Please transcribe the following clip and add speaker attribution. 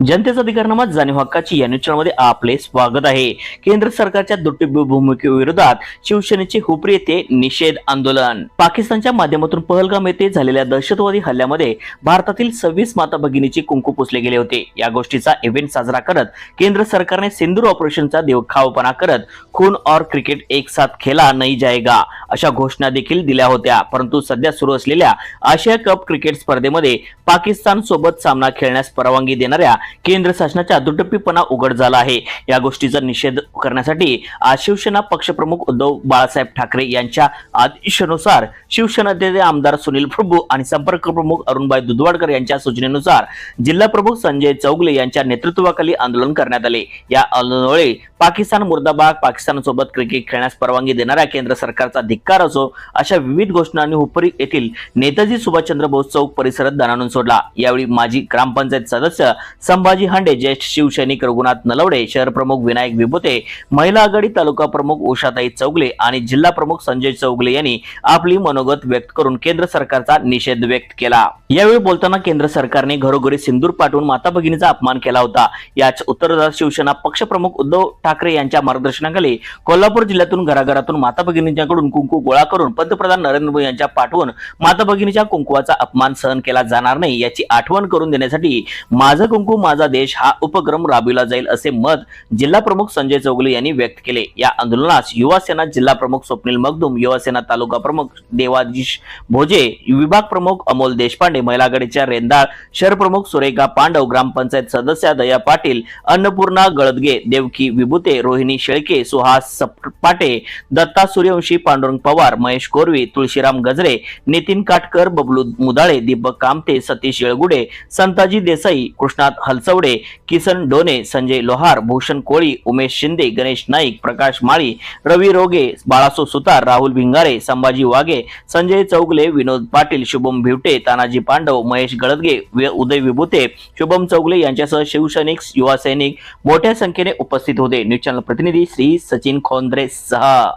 Speaker 1: जनतेचा अधिकारनामा जाणीव हक्काची या न्यूज चॅनलमध्ये आपले स्वागत आहे. केंद्र सरकारच्या दुट्टी भूमिकेविरोधात शिवसेनेचे हुपरी येथे निषेध आंदोलन. पाकिस्तानच्या माध्यमातून पहलगाम येथे झालेल्या दहशतवादी हल्ल्यामध्ये भारतातील सव्वीस माता भगिनीचे कुंकू पुसले गेले होते. या गोष्टीचा इव्हेंट साजरा करत केंद्र सरकारने सिंदूर ऑपरेशनचा देवखावपणा करत खून और क्रिकेट एक साथ खेला नाही जाएगा अशा घोषणा देखील दिल्या होत्या. परंतु सध्या सुरू असलेल्या आशिया कप क्रिकेट स्पर्धेमध्ये पाकिस्तान सोबत सामना खेळण्यास परवानगी देणाऱ्या केंद्र शासनाचा दुटप्पीपणा उघड झाला आहे. या गोष्टीचा निषेध करण्यासाठी आज शिवसेना पक्षप्रमुख उद्धव बाळासाहेब ठाकरे यांच्या आदेशानुसार शिवसेना आमदार सुनील प्रभू आणि संपर्क प्रमुख अरुणभाई दुधवाडकर यांच्या सूचनेनुसार जिल्हा प्रमुख संजय चौगले यांच्या नेतृत्वाखाली आंदोलन करण्यात आले. या आंदोलनामुळे पाकिस्तान मुर्दाबाद पाकिस्तानसोबत क्रिकेट खेळण्यास परवानगी देणाऱ्या केंद्र सरकारचा धिक्कार असो अशा विविध घोषणांनी हुपरी येथील नेताजी सुभाषचंद्र बोस चौक परिसरात दणाणून सोडला. यावेळी माजी ग्रामपंचायत सदस्य संभाजी हांडे ज्येष्ठ शिवसैनिक रघुनाथ नलवडे शहर प्रमुख विनायक विभूते महिला आघाडी तालुका प्रमुख उषाताई चौगले आणि जिल्हा प्रमुख संजय चौगले यांनी आपली मनोगत व्यक्त करून केंद्र सरकारचा निषेध व्यक्त केला. यावेळी बोलताना केंद्र सरकारने घरोघरी सिंदूर पाठवून माता भगिनीचा अपमान केला होता. याच उत्तरदार शिवसेना पक्षप्रमुख उद्धव ठाकरे यांच्या मार्गदर्शनाखाली कोल्हापूर जिल्ह्यातून घराघरातून माता भगिनींच्याकडून कुंकू गोळा करून पंतप्रधान नरेंद्र मोदी यांच्या पाठवून माता भगिनीच्या कुंकुवाचा अपमान सहन केला जाणार नाही याची आठवण करून देण्यासाठी माझं कुंकू माझा देश हा उपक्रम राबविला जाईल असे मत जिल्हा प्रमुख संजय चौगुले यांनी व्यक्त केले. या आंदोलनास युवा सेना जिल्हा प्रमुख स्वप्नील मगदुम युवा सेना तालुका प्रमुख देवाजीश भोजे विभाग प्रमुख अमोल देशपांडे महिला आघाडीच्या रेंदाळ शहर प्रमुख सुरेखा पांडव ग्रामपंचायत सदस्या दया पाटील अन्नपूर्णा गळदगे देवकी विभूते रोहिणी शेळके सुहास सपाटे दत्ता सूर्यवंशी पांडुरंग पवार महेश कोरवी तुळशीराम गजरे नितीन काटकर बबलू मुदाळे दीपक कामते सतीश येळगुडे संताजी देसाई कृष्णात हलचवडे किसन डोने संजय लोहार भूषण कोळी उमेश शिंदे गणेश नाईक प्रकाश माळी रवी रोगे बाळासो सुतार राहुल भिंगारे संभाजी वाघे संजय चौगले विनोद पाटील शुभम भिवटे तानाजी पांडव महेश गळदगे उदय विभूते शुभम चौगले यांच्यासह शिवसैनिक युवा सैनिक मोठ्या संख्येने उपस्थित होते. न्यूज चॅनल प्रतिनिधी श्री सचिन खोंद्रे सहा.